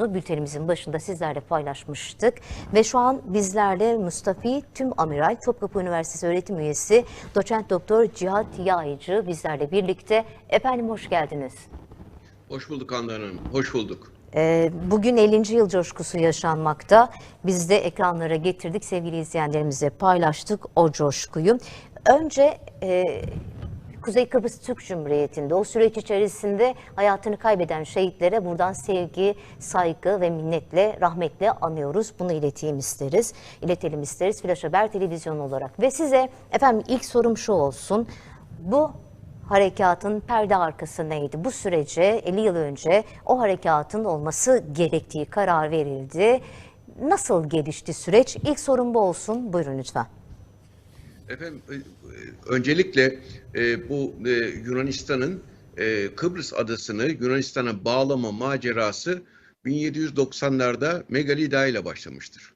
olduğunu bültenimizin başında sizlerle paylaşmıştık. Ve şu an bizlerle Mustafi Tüm Amiral Topkapı Üniversitesi öğretim üyesi doçent doktor Cihat Yaycı bizlerle birlikte. Efendim hoş geldiniz. Hoş bulduk Handan Hanım, hoş bulduk. Ee, Bugün 50. yıl coşkusu yaşanmakta. Biz de ekranlara getirdik, sevgili izleyenlerimize paylaştık o coşkuyu. Önce e, Kuzey Kıbrıs Türk Cumhuriyeti'nde o süreç içerisinde hayatını kaybeden şehitlere buradan sevgi, saygı ve minnetle, rahmetle anıyoruz. Bunu ileteyim isteriz, iletelim isteriz Flash Haber Televizyonu olarak. Ve size efendim ilk sorum şu olsun. Bu harekatın perde arkası neydi? Bu sürece 50 yıl önce o harekatın olması gerektiği karar verildi. Nasıl gelişti süreç? İlk sorum bu olsun. Buyurun lütfen. Efendim, e, e, öncelikle e, bu e, Yunanistan'ın e, Kıbrıs adasını Yunanistan'a bağlama macerası 1790'larda Megalida ile başlamıştır.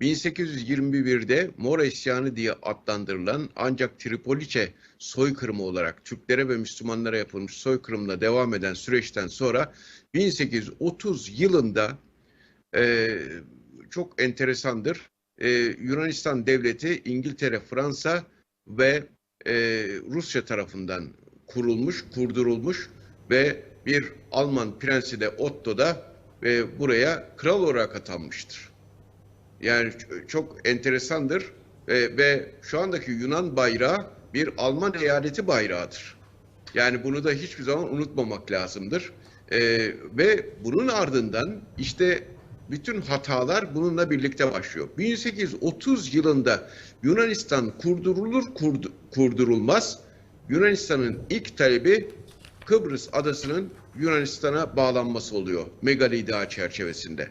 1821'de Mora İsyanı diye adlandırılan ancak Tripoliçe soykırımı olarak Türklere ve Müslümanlara yapılmış soykırımla devam eden süreçten sonra 1830 yılında e, çok enteresandır. Ee, Yunanistan devleti İngiltere, Fransa ve e, Rusya tarafından kurulmuş, kurdurulmuş ve bir Alman prensi de Otto da e, buraya kral olarak atanmıştır. Yani çok enteresandır E, ve şu andaki Yunan bayrağı bir Alman eyaleti bayrağıdır. Yani bunu da hiçbir zaman unutmamak lazımdır. Ee, ve bunun ardından işte bütün hatalar bununla birlikte başlıyor. 1830 yılında Yunanistan kurdurulur kurdu- kurdurulmaz Yunanistan'ın ilk talebi Kıbrıs adasının Yunanistan'a bağlanması oluyor Megalida çerçevesinde.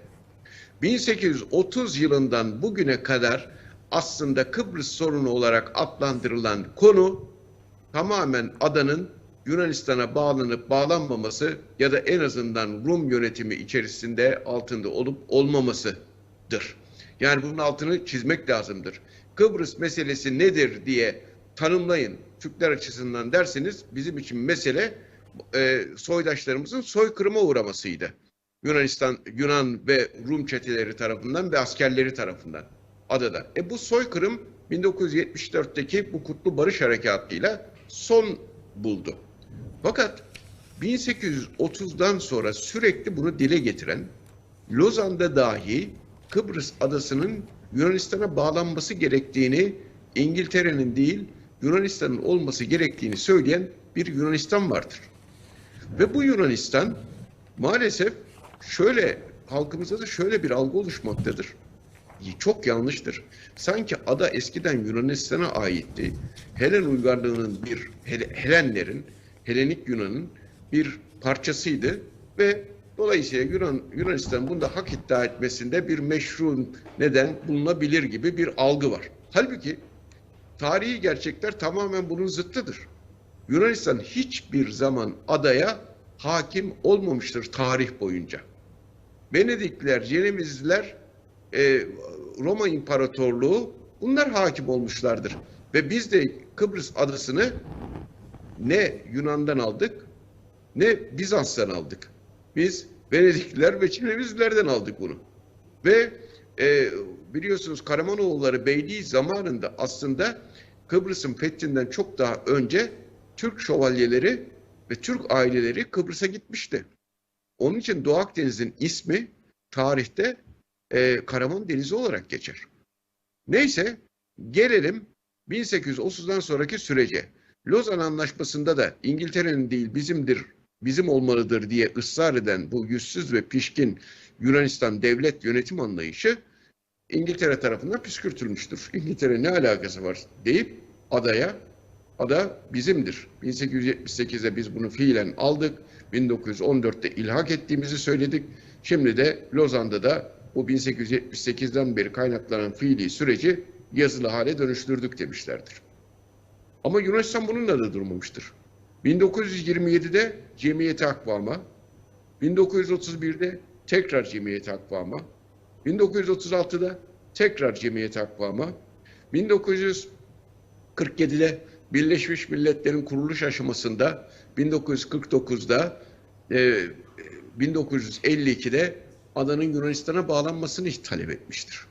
1830 yılından bugüne kadar aslında Kıbrıs sorunu olarak adlandırılan konu tamamen adanın Yunanistan'a bağlanıp bağlanmaması ya da en azından Rum yönetimi içerisinde altında olup olmamasıdır. Yani bunun altını çizmek lazımdır. Kıbrıs meselesi nedir diye tanımlayın Türkler açısından derseniz bizim için mesele e, soydaşlarımızın soykırıma uğramasıydı. Yunanistan, Yunan ve Rum çeteleri tarafından ve askerleri tarafından adada. E bu soykırım 1974'teki bu Kutlu Barış Harekatı'yla son buldu. Fakat 1830'dan sonra sürekli bunu dile getiren, Lozan'da dahi Kıbrıs adasının Yunanistan'a bağlanması gerektiğini, İngiltere'nin değil Yunanistan'ın olması gerektiğini söyleyen bir Yunanistan vardır. Ve bu Yunanistan maalesef şöyle halkımızda da şöyle bir algı oluşmaktadır. Çok yanlıştır. Sanki ada eskiden Yunanistan'a aitti. Helen uygarlığının bir Hel- Helenlerin, Helenik Yunan'ın bir parçasıydı ve dolayısıyla Yunan Yunanistan bunda hak iddia etmesinde bir meşru neden bulunabilir gibi bir algı var. Halbuki tarihi gerçekler tamamen bunun zıttıdır. Yunanistan hiçbir zaman adaya hakim olmamıştır tarih boyunca. Venedikliler, Cenevizliler, e, Roma İmparatorluğu bunlar hakim olmuşlardır. Ve biz de Kıbrıs adasını ne Yunan'dan aldık ne Bizans'tan aldık. Biz Venedikliler ve Cenevizlilerden aldık bunu. Ve e, biliyorsunuz Karamanoğulları Beyliği zamanında aslında Kıbrıs'ın fethinden çok daha önce Türk şövalyeleri ve Türk aileleri Kıbrıs'a gitmişti. Onun için Doğu Akdeniz'in ismi tarihte e, Karaman Denizi olarak geçer. Neyse gelelim 1830'dan sonraki sürece. Lozan Anlaşması'nda da İngiltere'nin değil bizimdir, bizim olmalıdır diye ısrar eden bu yüzsüz ve pişkin Yunanistan devlet yönetim anlayışı İngiltere tarafından püskürtülmüştür. İngiltere ne alakası var deyip adaya ada bizimdir. 1878'de biz bunu fiilen aldık. 1914'te ilhak ettiğimizi söyledik. Şimdi de Lozan'da da bu 1878'den beri kaynaklanan fiili süreci yazılı hale dönüştürdük demişlerdir. Ama Yunanistan bununla da durmamıştır. 1927'de Cemiyeti Akvam'a, 1931'de tekrar Cemiyeti Akvam'a, 1936'da tekrar Cemiyeti Akvam'a, 1947'de Birleşmiş Milletler'in kuruluş aşamasında 1949'da e, 1952'de adanın Yunanistan'a bağlanmasını talep etmiştir.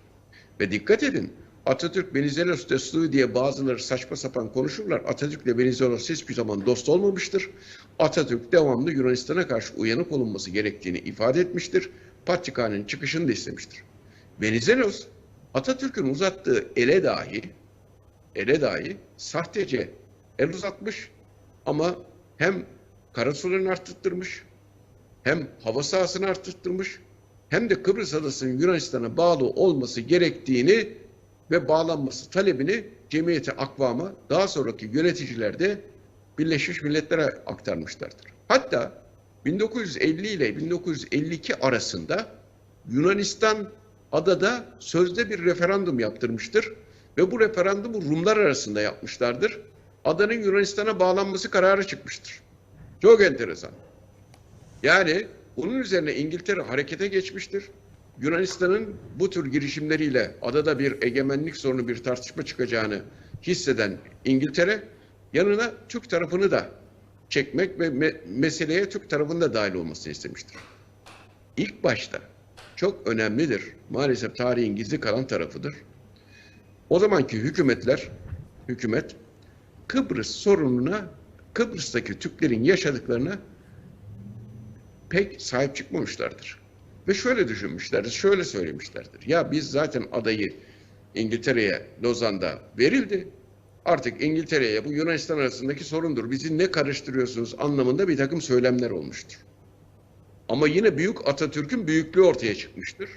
Ve dikkat edin Atatürk Venizelos dostu diye bazıları saçma sapan konuşurlar. Atatürk ile Venizelos hiçbir zaman dost olmamıştır. Atatürk devamlı Yunanistan'a karşı uyanık olunması gerektiğini ifade etmiştir. Patrikhane'nin çıkışını da istemiştir. Venizelos Atatürk'ün uzattığı ele dahi ele dahi sahtece el uzatmış ama hem karasularını arttırtmış hem hava sahasını arttırtmış hem de Kıbrıs Adası'nın Yunanistan'a bağlı olması gerektiğini ve bağlanması talebini cemiyete akvama daha sonraki yöneticiler de Birleşmiş Milletler'e aktarmışlardır. Hatta 1950 ile 1952 arasında Yunanistan adada sözde bir referandum yaptırmıştır ve bu referandumu Rumlar arasında yapmışlardır. Adanın Yunanistan'a bağlanması kararı çıkmıştır. Çok enteresan. Yani bunun üzerine İngiltere harekete geçmiştir. Yunanistan'ın bu tür girişimleriyle adada bir egemenlik sorunu bir tartışma çıkacağını hisseden İngiltere yanına Türk tarafını da çekmek ve me- meseleye Türk tarafının da dahil olmasını istemiştir. İlk başta çok önemlidir. Maalesef tarihin gizli kalan tarafıdır. O zamanki hükümetler, hükümet Kıbrıs sorununa, Kıbrıs'taki Türklerin yaşadıklarına pek sahip çıkmamışlardır. Ve şöyle düşünmüşlerdir, şöyle söylemişlerdir. Ya biz zaten adayı İngiltere'ye Lozan'da verildi. Artık İngiltere'ye bu Yunanistan arasındaki sorundur. Bizi ne karıştırıyorsunuz anlamında bir takım söylemler olmuştur. Ama yine Büyük Atatürk'ün büyüklüğü ortaya çıkmıştır.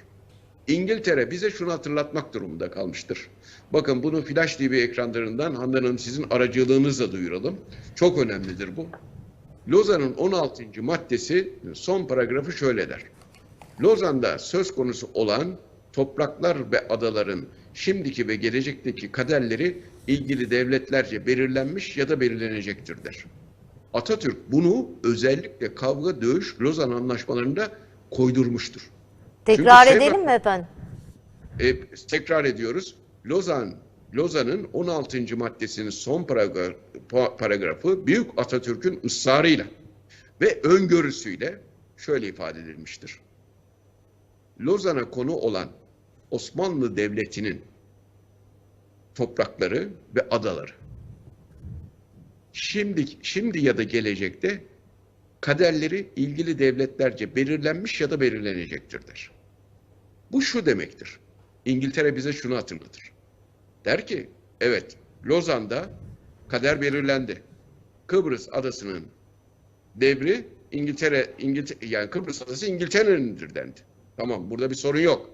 İngiltere bize şunu hatırlatmak durumunda kalmıştır. Bakın bunu Flash TV ekranlarından Handan Hanım sizin aracılığınızla duyuralım. Çok önemlidir bu. Lozan'ın 16. maddesi son paragrafı şöyle der. Lozan'da söz konusu olan topraklar ve adaların şimdiki ve gelecekteki kaderleri ilgili devletlerce belirlenmiş ya da belirlenecektir der. Atatürk bunu özellikle kavga dövüş Lozan anlaşmalarında koydurmuştur. Tekrar şey edelim mi efendim? E, tekrar ediyoruz. Lozan Lozan'ın 16. maddesinin son paragra- pa- paragrafı Büyük Atatürk'ün ısrarıyla ve öngörüsüyle şöyle ifade edilmiştir. Lozan'a konu olan Osmanlı Devleti'nin toprakları ve adaları şimdi şimdi ya da gelecekte kaderleri ilgili devletlerce belirlenmiş ya da belirlenecektir der. Bu şu demektir. İngiltere bize şunu hatırlatır. Der ki, evet Lozan'da kader belirlendi. Kıbrıs adasının devri İngiltere, İngiltere yani Kıbrıs adası İngiltere'nindir dendi. Tamam burada bir sorun yok.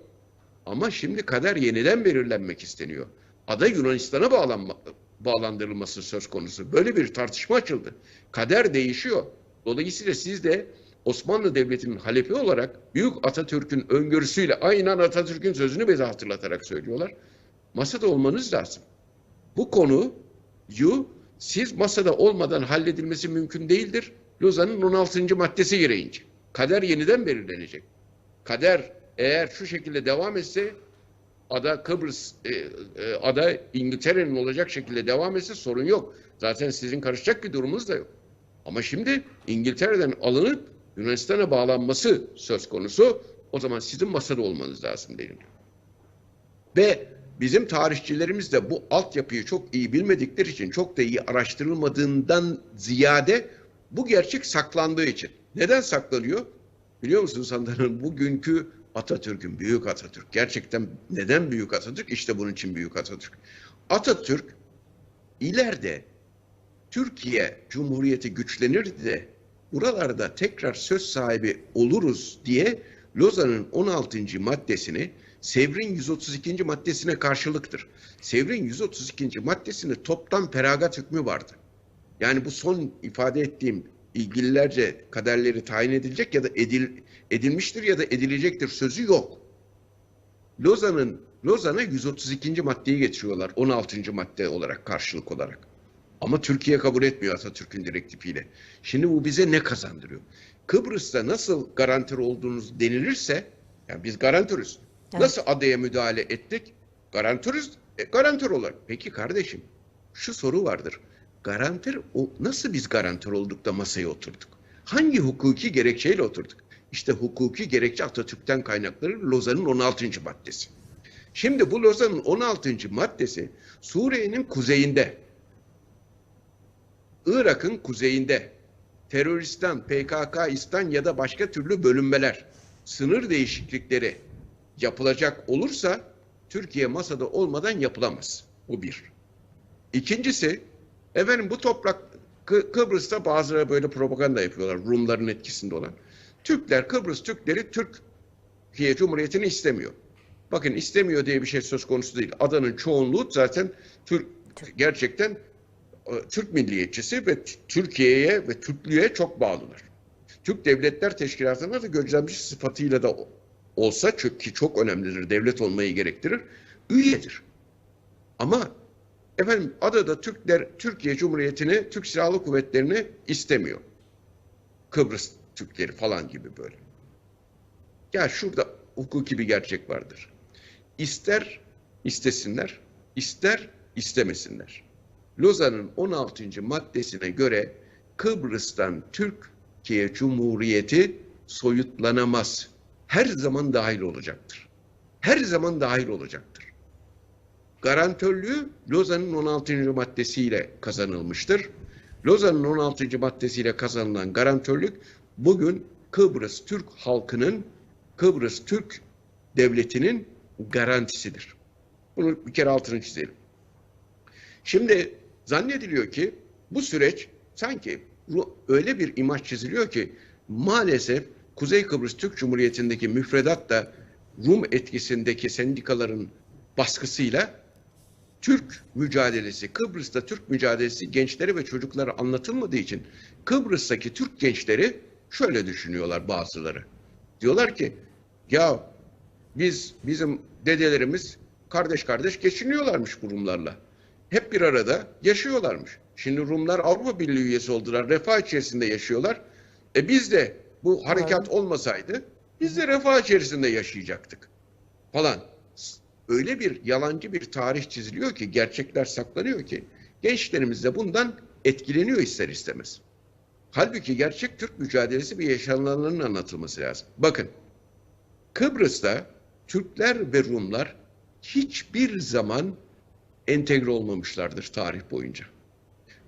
Ama şimdi kader yeniden belirlenmek isteniyor. Ada Yunanistan'a bağlanma, bağlandırılması söz konusu. Böyle bir tartışma açıldı. Kader değişiyor. Dolayısıyla siz de Osmanlı Devleti'nin halefi olarak Büyük Atatürk'ün öngörüsüyle aynen Atatürk'ün sözünü bize hatırlatarak söylüyorlar. Masada olmanız lazım. Bu konuyu siz masada olmadan halledilmesi mümkün değildir. Lozan'ın 16. maddesi gereğince. Kader yeniden belirlenecek. Kader eğer şu şekilde devam etse ada Kıbrıs e, e, ada İngiltere'nin olacak şekilde devam etse sorun yok. Zaten sizin karışacak bir durumunuz da yok. Ama şimdi İngiltere'den alınıp Yunanistan'a bağlanması söz konusu. O zaman sizin masada olmanız lazım dedim. Ve bizim tarihçilerimiz de bu altyapıyı çok iyi bilmedikleri için, çok da iyi araştırılmadığından ziyade bu gerçek saklandığı için. Neden saklanıyor? Biliyor musunuz Handan? Bugünkü Atatürk'ün, büyük Atatürk. Gerçekten neden büyük Atatürk? İşte bunun için büyük Atatürk. Atatürk ileride Türkiye Cumhuriyeti güçlenir de buralarda tekrar söz sahibi oluruz diye Lozan'ın 16. maddesini Sevr'in 132. maddesine karşılıktır. Sevr'in 132. maddesinde toptan feragat hükmü vardı. Yani bu son ifade ettiğim ilgililerce kaderleri tayin edilecek ya da edil, edilmiştir ya da edilecektir sözü yok. Lozan'ın Lozan'a 132. maddeyi getiriyorlar 16. madde olarak karşılık olarak. Ama Türkiye kabul etmiyor Atatürk'ün direktifiyle. Şimdi bu bize ne kazandırıyor? Kıbrıs'ta nasıl garantör olduğunuz denilirse, yani biz garantörüz. Evet. Nasıl adaya müdahale ettik? Garantörüz, e, garantör olarak. Peki kardeşim, şu soru vardır. Garantör, o, nasıl biz garantör olduk da masaya oturduk? Hangi hukuki gerekçeyle oturduk? İşte hukuki gerekçe Atatürk'ten kaynakları Lozan'ın 16. maddesi. Şimdi bu Lozan'ın 16. maddesi Suriye'nin kuzeyinde, Irak'ın kuzeyinde, teröristan, PKK'istan ya da başka türlü bölünmeler, sınır değişiklikleri yapılacak olursa Türkiye masada olmadan yapılamaz. Bu bir. İkincisi, efendim bu toprak Kı- Kıbrıs'ta bazıları böyle propaganda yapıyorlar Rumların etkisinde olan. Türkler, Kıbrıs Türkleri Türkiye Cumhuriyeti'ni istemiyor. Bakın istemiyor diye bir şey söz konusu değil. Adanın çoğunluğu zaten Türk, gerçekten e, Türk milliyetçisi ve Türkiye'ye ve Türklüğe çok bağlılar. Türk Devletler Teşkilatı'na da gözlemci sıfatıyla da olsa çünkü ki çok önemlidir, devlet olmayı gerektirir, üyedir. Ama efendim adada Türkler Türkiye Cumhuriyeti'ni, Türk Silahlı Kuvvetleri'ni istemiyor. Kıbrıs Türkleri falan gibi böyle. Ya şurada hukuki bir gerçek vardır. İster istesinler, ister istemesinler. Lozan'ın 16. maddesine göre Kıbrıs'tan Türkiye Cumhuriyeti soyutlanamaz. Her zaman dahil olacaktır. Her zaman dahil olacaktır. Garantörlüğü Lozan'ın 16. maddesiyle kazanılmıştır. Lozan'ın 16. maddesiyle kazanılan garantörlük bugün Kıbrıs Türk halkının, Kıbrıs Türk devletinin garantisidir. Bunu bir kere altını çizelim. Şimdi zannediliyor ki bu süreç sanki öyle bir imaj çiziliyor ki maalesef Kuzey Kıbrıs Türk Cumhuriyeti'ndeki müfredat da Rum etkisindeki sendikaların baskısıyla Türk mücadelesi, Kıbrıs'ta Türk mücadelesi gençlere ve çocuklara anlatılmadığı için Kıbrıs'taki Türk gençleri şöyle düşünüyorlar bazıları. Diyorlar ki ya biz bizim dedelerimiz kardeş kardeş geçiniyorlarmış bu Rumlarla. Hep bir arada yaşıyorlarmış. Şimdi Rumlar Avrupa Birliği üyesi oldular. Refah içerisinde yaşıyorlar. E biz de bu harekat olmasaydı biz de refah içerisinde yaşayacaktık falan. Öyle bir yalancı bir tarih çiziliyor ki gerçekler saklanıyor ki gençlerimiz de bundan etkileniyor ister istemez. Halbuki gerçek Türk mücadelesi bir yaşananların anlatılması lazım. Bakın Kıbrıs'ta Türkler ve Rumlar hiçbir zaman entegre olmamışlardır tarih boyunca.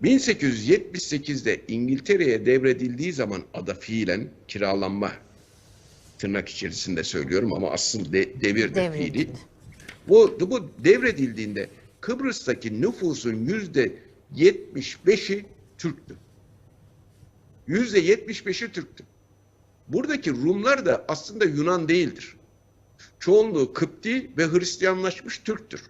1878'de İngiltere'ye devredildiği zaman ada fiilen kiralanma tırnak içerisinde söylüyorum ama asıl de, devir de fiili. Bu, bu devredildiğinde Kıbrıs'taki nüfusun yüzde 75'i Türktü. Yüzde 75'i Türktü. Buradaki Rumlar da aslında Yunan değildir. Çoğunluğu Kıpti ve Hristiyanlaşmış Türktür.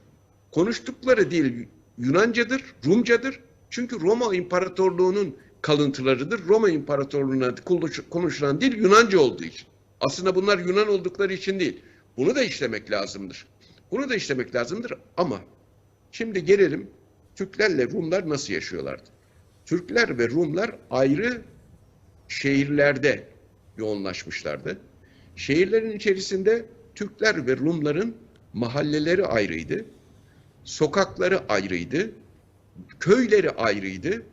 Konuştukları dil Yunancadır, Rumcadır. Çünkü Roma İmparatorluğu'nun kalıntılarıdır. Roma İmparatorluğu'na konuş- konuşulan dil Yunanca olduğu için. Aslında bunlar Yunan oldukları için değil. Bunu da işlemek lazımdır. Bunu da işlemek lazımdır ama şimdi gelelim Türklerle Rumlar nasıl yaşıyorlardı? Türkler ve Rumlar ayrı şehirlerde yoğunlaşmışlardı. Şehirlerin içerisinde Türkler ve Rumların mahalleleri ayrıydı. Sokakları ayrıydı. Köyleri ayrıydı.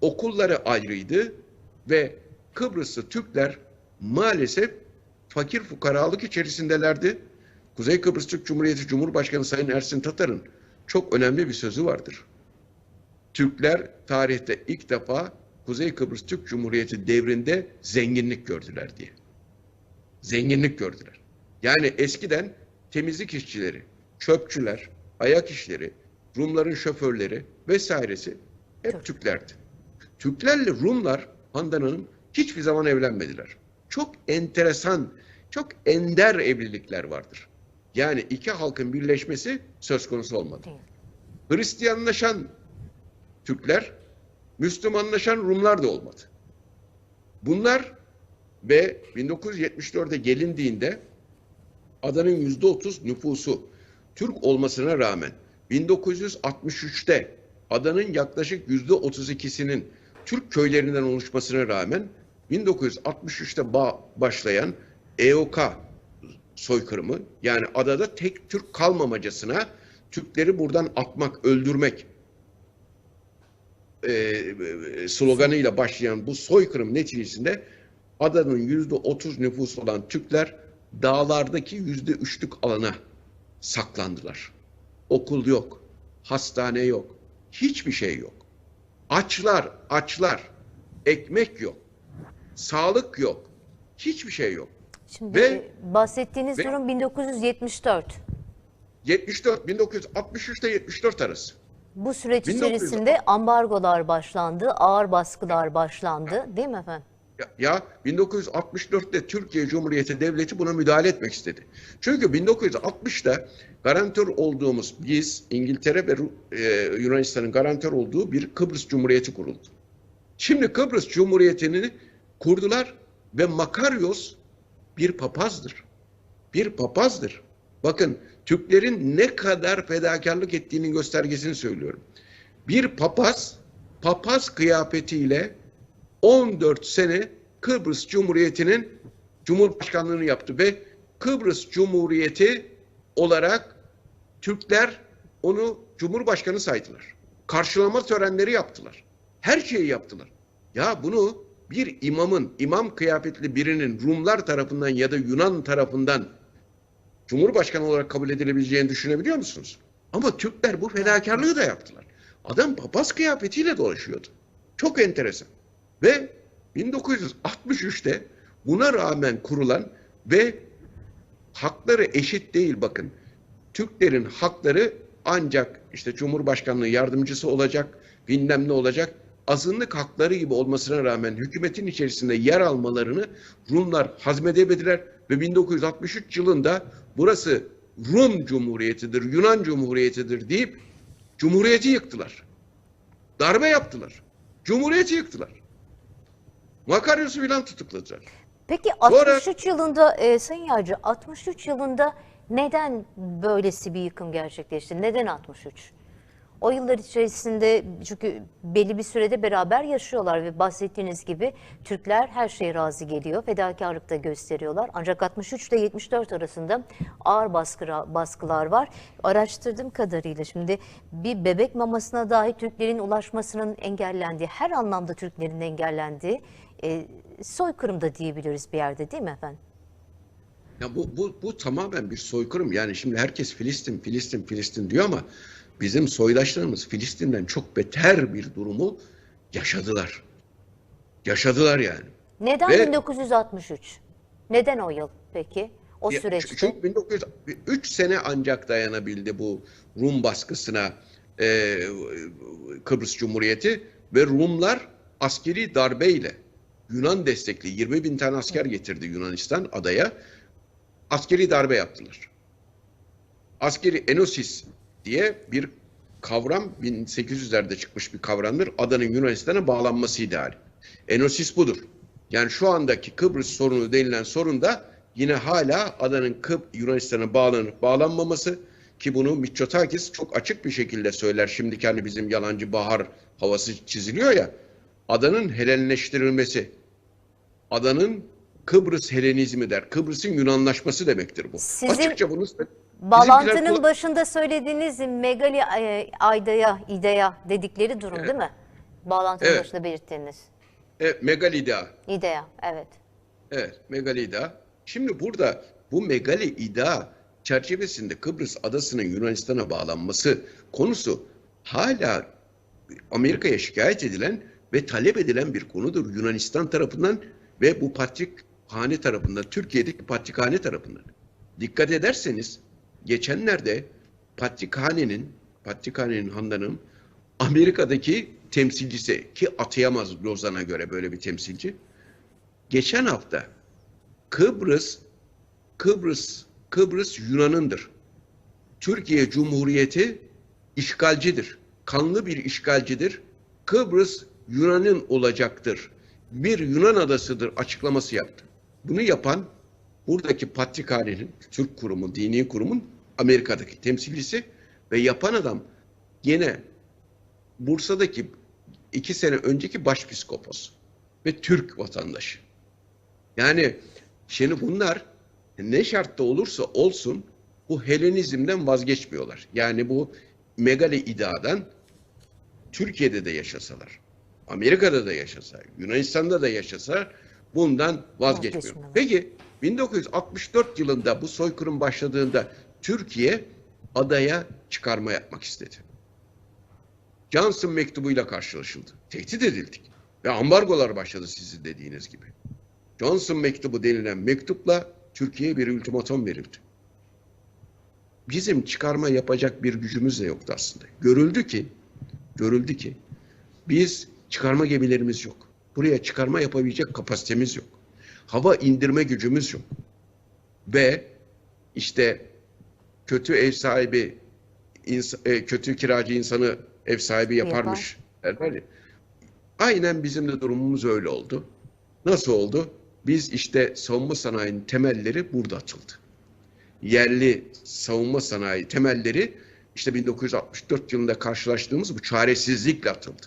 Okulları ayrıydı ve Kıbrıslı Türkler maalesef fakir fukaralık içerisindelerdi. Kuzey Kıbrıs Türk Cumhuriyeti Cumhurbaşkanı Sayın Ersin Tatar'ın çok önemli bir sözü vardır. Türkler tarihte ilk defa Kuzey Kıbrıs Türk Cumhuriyeti devrinde zenginlik gördüler diye. Zenginlik gördüler. Yani eskiden temizlik işçileri, çöpçüler, ayak işleri, Rumların şoförleri vesairesi hep Türklerdi. Türklerle Rumlar Handan Hanım hiçbir zaman evlenmediler. Çok enteresan, çok ender evlilikler vardır. Yani iki halkın birleşmesi söz konusu olmadı. Hristiyanlaşan Türkler, Müslümanlaşan Rumlar da olmadı. Bunlar ve 1974'e gelindiğinde adanın yüzde otuz nüfusu Türk olmasına rağmen 1963'te adanın yaklaşık yüzde 32'sinin Türk köylerinden oluşmasına rağmen 1963'te ba- başlayan EOK soykırımı yani adada tek Türk kalmamacasına Türkleri buradan atmak, öldürmek e, sloganıyla başlayan bu soykırım neticesinde adanın yüzde otuz nüfusu olan Türkler dağlardaki yüzde üçlük alana saklandılar. Okul yok, hastane yok, hiçbir şey yok. Açlar, açlar, ekmek yok, sağlık yok, hiçbir şey yok. Şimdi Ve- bahsettiğiniz ve- durum 1974. 74, 1963 ile 74 arası. Bu süreç 1900 içerisinde ambargolar başlandı, ağır baskılar başlandı değil mi efendim? Ya, ya 1964'te Türkiye Cumhuriyeti Devleti buna müdahale etmek istedi. Çünkü 1960'da garantör olduğumuz biz İngiltere ve e, Yunanistan'ın garantör olduğu bir Kıbrıs Cumhuriyeti kuruldu. Şimdi Kıbrıs Cumhuriyeti'ni kurdular ve Makaryos bir papazdır. Bir papazdır. Bakın Türklerin ne kadar fedakarlık ettiğinin göstergesini söylüyorum. Bir papaz, papaz kıyafetiyle 14 sene Kıbrıs Cumhuriyeti'nin Cumhurbaşkanlığını yaptı ve Kıbrıs Cumhuriyeti olarak Türkler onu Cumhurbaşkanı saydılar. Karşılama törenleri yaptılar. Her şeyi yaptılar. Ya bunu bir imamın, imam kıyafetli birinin Rumlar tarafından ya da Yunan tarafından Cumhurbaşkanı olarak kabul edilebileceğini düşünebiliyor musunuz? Ama Türkler bu fedakarlığı da yaptılar. Adam papaz kıyafetiyle dolaşıyordu. Çok enteresan. Ve 1963'te buna rağmen kurulan ve hakları eşit değil bakın. Türklerin hakları ancak işte Cumhurbaşkanlığı yardımcısı olacak, bilmem ne olacak. Azınlık hakları gibi olmasına rağmen hükümetin içerisinde yer almalarını Rumlar hazmedemediler ve 1963 yılında burası Rum Cumhuriyeti'dir, Yunan Cumhuriyeti'dir deyip Cumhuriyeti yıktılar. Darbe yaptılar. Cumhuriyeti yıktılar. Makaryos'u filan tutukladılar. Peki Sonra- 63 yılında e, Sayın Yağcı 63 yılında neden böylesi bir yıkım gerçekleşti? Neden 63? O yıllar içerisinde çünkü belli bir sürede beraber yaşıyorlar ve bahsettiğiniz gibi Türkler her şeye razı geliyor. Fedakarlık da gösteriyorlar. Ancak 63 ile 74 arasında ağır baskı, baskılar var. Araştırdığım kadarıyla şimdi bir bebek mamasına dahi Türklerin ulaşmasının engellendiği, her anlamda Türklerin engellendiği e, soykırım da diyebiliriz bir yerde değil mi efendim? Ya bu, bu, bu tamamen bir soykırım. Yani şimdi herkes Filistin, Filistin, Filistin diyor ama bizim soydaşlarımız Filistin'den çok beter bir durumu yaşadılar. Yaşadılar yani. Neden Ve- 1963? Neden o yıl peki? O Ya, süreçte. Çünkü 1903 sene ancak dayanabildi bu Rum baskısına e, Kıbrıs Cumhuriyeti ve Rumlar askeri darbeyle Yunan destekli 20 bin tane asker getirdi Yunanistan adaya. Askeri darbe yaptılar. Askeri enosis diye bir kavram 1800'lerde çıkmış bir kavramdır. Adanın Yunanistan'a bağlanması ideali. Enosis budur. Yani şu andaki Kıbrıs sorunu denilen sorun da yine hala adanın Kıp Yunanistan'a bağlanıp bağlanmaması ki bunu Mitsotakis çok açık bir şekilde söyler. Şimdiki hani bizim yalancı bahar havası çiziliyor ya. Adanın Helenleştirilmesi. Adanın Kıbrıs Helenizmi der. Kıbrıs'ın Yunanlaşması demektir bu. Sizin Açıkça bunu Bağlantının kula- başında söylediğiniz Megali e, Ayda'ya, İdeya dedikleri durum değil mi? Bağlantının Evet. başında belirttiğiniz. E, Megalida. İdeya, evet. Evet, Megalida. Şimdi burada bu Megali İda çerçevesinde Kıbrıs adasının Yunanistan'a bağlanması konusu hala Amerika'ya şikayet edilen ve talep edilen bir konudur Yunanistan tarafından ve bu Patrikhane tarafından, Türkiye'deki Patrikhane tarafından. Dikkat ederseniz geçenlerde Patrikhane'nin, Patrikhane'nin Handan'ın Amerika'daki temsilcisi ki atayamaz Lozan'a göre böyle bir temsilci. Geçen hafta Kıbrıs Kıbrıs Kıbrıs Yunan'ındır. Türkiye Cumhuriyeti işgalcidir. Kanlı bir işgalcidir. Kıbrıs Yunan'ın olacaktır. Bir Yunan adasıdır açıklaması yaptı. Bunu yapan buradaki Patrikhane'nin, Türk kurumu, dini kurumun Amerika'daki temsilcisi ve yapan adam gene Bursa'daki iki sene önceki başpiskopos ve Türk vatandaşı. Yani şimdi bunlar ne şartta olursa olsun bu Helenizmden vazgeçmiyorlar. Yani bu megali idadan Türkiye'de de yaşasalar, Amerika'da da yaşasa, Yunanistan'da da yaşasa bundan vazgeçmiyor. Peki 1964 yılında bu soykırım başladığında Türkiye adaya çıkarma yapmak istedi. Johnson mektubuyla karşılaşıldı. Tehdit edildik. Ve ambargolar başladı sizin dediğiniz gibi. Johnson mektubu denilen mektupla Türkiye'ye bir ultimatom verildi. Bizim çıkarma yapacak bir gücümüz de yoktu aslında. Görüldü ki, görüldü ki biz çıkarma gemilerimiz yok. Buraya çıkarma yapabilecek kapasitemiz yok. Hava indirme gücümüz yok. Ve işte kötü ev sahibi e, kötü kiracı insanı ev sahibi yaparmış derler ya. Aynen bizim de durumumuz öyle oldu. Nasıl oldu? Biz işte savunma sanayinin temelleri burada atıldı. Yerli savunma sanayi temelleri işte 1964 yılında karşılaştığımız bu çaresizlikle atıldı.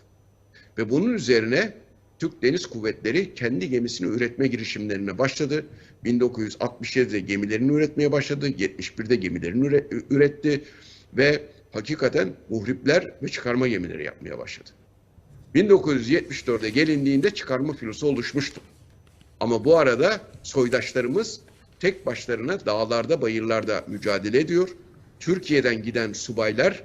Ve bunun üzerine Türk Deniz Kuvvetleri kendi gemisini üretme girişimlerine başladı. 1967'de gemilerini üretmeye başladı. 71'de gemilerini üre- üretti ve hakikaten muhripler ve çıkarma gemileri yapmaya başladı. 1974'e gelindiğinde çıkarma filosu oluşmuştu. Ama bu arada soydaşlarımız tek başlarına dağlarda, bayırlarda mücadele ediyor. Türkiye'den giden subaylar,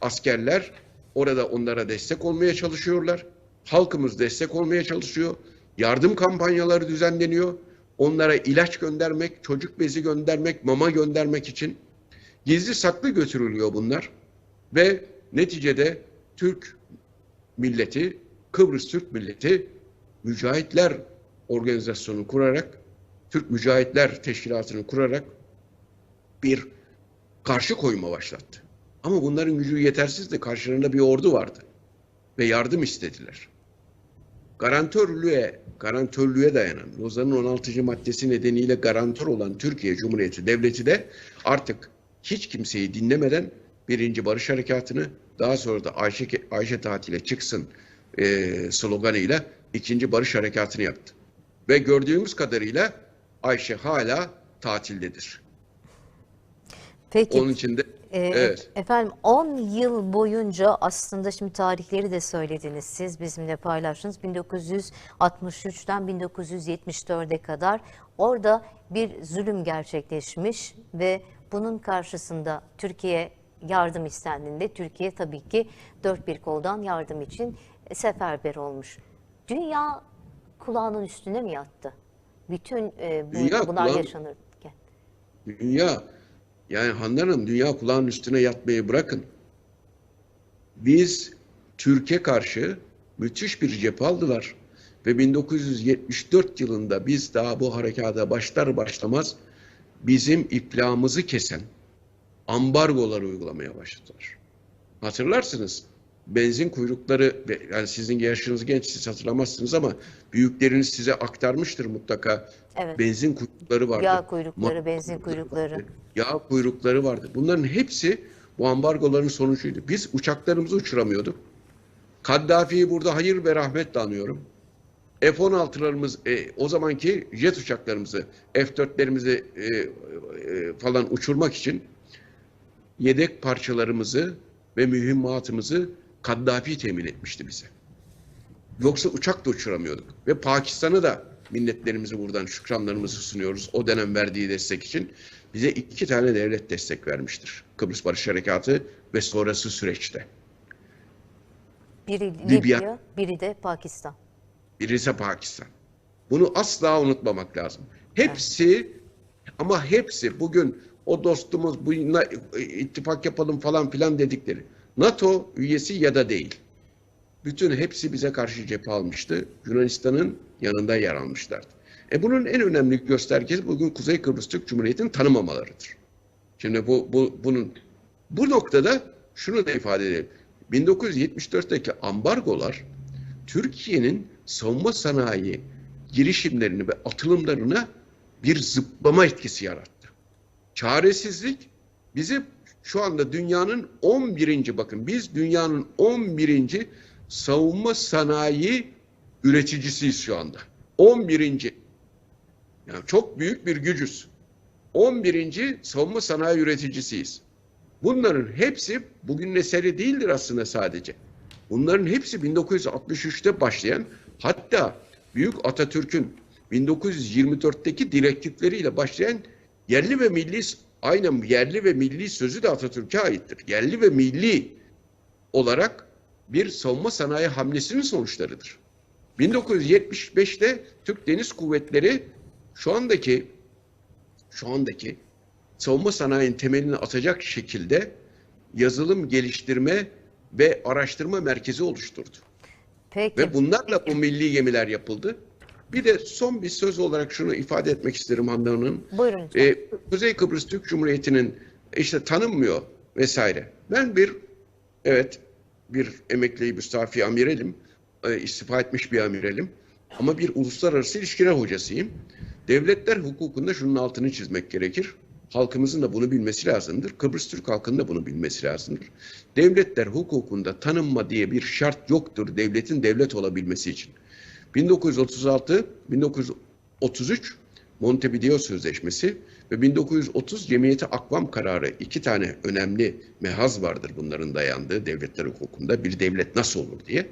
askerler orada onlara destek olmaya çalışıyorlar. Halkımız destek olmaya çalışıyor. Yardım kampanyaları düzenleniyor. Onlara ilaç göndermek, çocuk bezi göndermek, mama göndermek için gizli saklı götürülüyor bunlar. Ve neticede Türk milleti, Kıbrıs Türk milleti mücahitler organizasyonu kurarak, Türk Mücahitler Teşkilatı'nı kurarak bir karşı koyma başlattı. Ama bunların gücü yetersizdi. Karşılarında bir ordu vardı. Ve yardım istediler. Garantörlüğe, garantörlüğe dayanan, Lozan'ın 16. maddesi nedeniyle garantör olan Türkiye Cumhuriyeti Devleti de artık hiç kimseyi dinlemeden birinci barış harekatını daha sonra da Ayşe, Ayşe tatile çıksın e, sloganıyla ikinci barış harekatını yaptı. Ve gördüğümüz kadarıyla Ayşe hala tatildedir. Peki. Onun için de Ee, evet. Efendim 10 yıl boyunca aslında şimdi tarihleri de söylediniz siz bizimle paylaştınız. 1963'ten 1974'e kadar orada bir zulüm gerçekleşmiş ve bunun karşısında Türkiye yardım istendiğinde Türkiye tabii ki dört bir koldan yardım için seferber olmuş. Dünya kulağının üstüne mi yattı? Bütün e, bu, Dünya bunlar kulağın- yaşanırken. Dünya yani Handan dünya kulağın üstüne yatmayı bırakın. Biz Türkiye karşı müthiş bir cephe aldılar. Ve 1974 yılında biz daha bu harekata başlar başlamaz bizim iflahımızı kesen ambargolar uygulamaya başladılar. Hatırlarsınız benzin kuyrukları yani sizin yaşınız genç siz hatırlamazsınız ama büyükleriniz size aktarmıştır mutlaka. Evet. Benzin kuyrukları vardı. Yağ kuyrukları, Ma- benzin kuyrukları. Yağ kuyrukları vardı. Bunların hepsi bu ambargoların sonucuydu. Biz uçaklarımızı uçuramıyorduk. Kaddafi'yi burada hayır ve rahmetle anıyorum. F-16'larımız e, o zamanki jet uçaklarımızı, F-4'lerimizi e, e, falan uçurmak için yedek parçalarımızı ve mühimmatımızı Kaddafi temin etmişti bize. Yoksa uçak da uçuramıyorduk. Ve Pakistan'a da minnetlerimizi buradan şükranlarımızı sunuyoruz. O dönem verdiği destek için bize iki tane devlet destek vermiştir. Kıbrıs Barış Harekatı ve sonrası süreçte. Biri Libya. Libya, biri de Pakistan. Birisi Pakistan. Bunu asla unutmamak lazım. Hepsi ama hepsi bugün o dostumuz bu na- ittifak yapalım falan filan dedikleri NATO üyesi ya da değil. Bütün hepsi bize karşı cephe almıştı. Yunanistan'ın yanında yer almışlardı. E bunun en önemli göstergesi bugün Kuzey Kıbrıs Türk Cumhuriyeti'ni tanımamalarıdır. Şimdi bu, bu bunun bu noktada şunu da ifade edelim. 1974'teki ambargolar Türkiye'nin savunma sanayi girişimlerini ve atılımlarına bir zıplama etkisi yarattı. Çaresizlik bizi şu anda dünyanın 11. bakın biz dünyanın 11. savunma sanayi üreticisiyiz şu anda. 11. Yani çok büyük bir gücüz. 11. savunma sanayi üreticisiyiz. Bunların hepsi bugün eseri değildir aslında sadece. Bunların hepsi 1963'te başlayan hatta Büyük Atatürk'ün 1924'teki direktifleriyle başlayan yerli ve milli aynen yerli ve milli sözü de Atatürk'e aittir. Yerli ve milli olarak bir savunma sanayi hamlesinin sonuçlarıdır. 1975'te Türk Deniz Kuvvetleri şu andaki şu andaki savunma sanayinin temelini atacak şekilde yazılım geliştirme ve araştırma merkezi oluşturdu. Peki. Ve bunlarla bu milli gemiler yapıldı. Bir de son bir söz olarak şunu ifade etmek isterim Handan Hanım. Buyurun. Ee, Kuzey Kıbrıs Türk Cumhuriyeti'nin işte tanınmıyor vesaire. Ben bir evet bir emekli müstafi amiralim, e, istifa etmiş bir amiralim ama bir uluslararası ilişkiler hocasıyım. Devletler hukukunda şunun altını çizmek gerekir. Halkımızın da bunu bilmesi lazımdır. Kıbrıs Türk halkının da bunu bilmesi lazımdır. Devletler hukukunda tanınma diye bir şart yoktur devletin devlet olabilmesi için. 1936, 1933 Montevideo Sözleşmesi ve 1930 Cemiyeti Akvam Kararı iki tane önemli mehaz vardır bunların dayandığı devletler hukukunda. Bir devlet nasıl olur diye.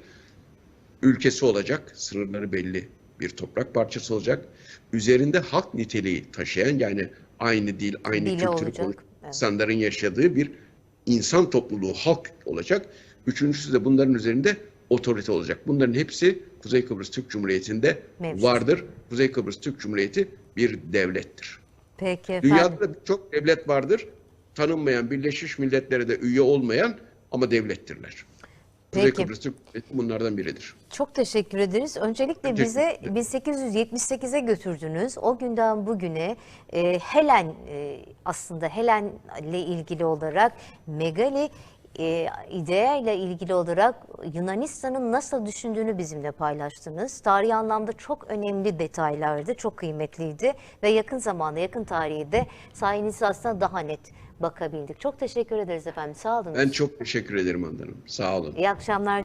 Ülkesi olacak, sınırları belli bir toprak parçası olacak. Üzerinde halk niteliği taşıyan yani aynı dil, aynı Dili kültürü evet. insanların yaşadığı bir insan topluluğu, halk olacak. Üçüncüsü de bunların üzerinde otorite olacak. Bunların hepsi Kuzey Kıbrıs Türk Cumhuriyeti'nde Mevcut. vardır. Kuzey Kıbrıs Türk Cumhuriyeti bir devlettir. Peki efendim. Dünyada da çok devlet vardır. Tanınmayan, Birleşmiş Milletler'e de üye olmayan ama devlettirler. Kuzey Peki. Kıbrıs Türk bunlardan biridir. Çok teşekkür ederiz. Öncelikle Teşekkür bize ederim. 1878'e götürdünüz. O günden bugüne e, Helen e, aslında Helen ile ilgili olarak Megali e, ile ilgili olarak Yunanistan'ın nasıl düşündüğünü bizimle paylaştınız. Tarihi anlamda çok önemli detaylardı, çok kıymetliydi ve yakın zamanda, yakın tarihi de sayenizde aslında daha net bakabildik. Çok teşekkür ederiz efendim. Sağ olun. Ben çok teşekkür ederim Handan Hanım. Sağ olun. İyi akşamlar.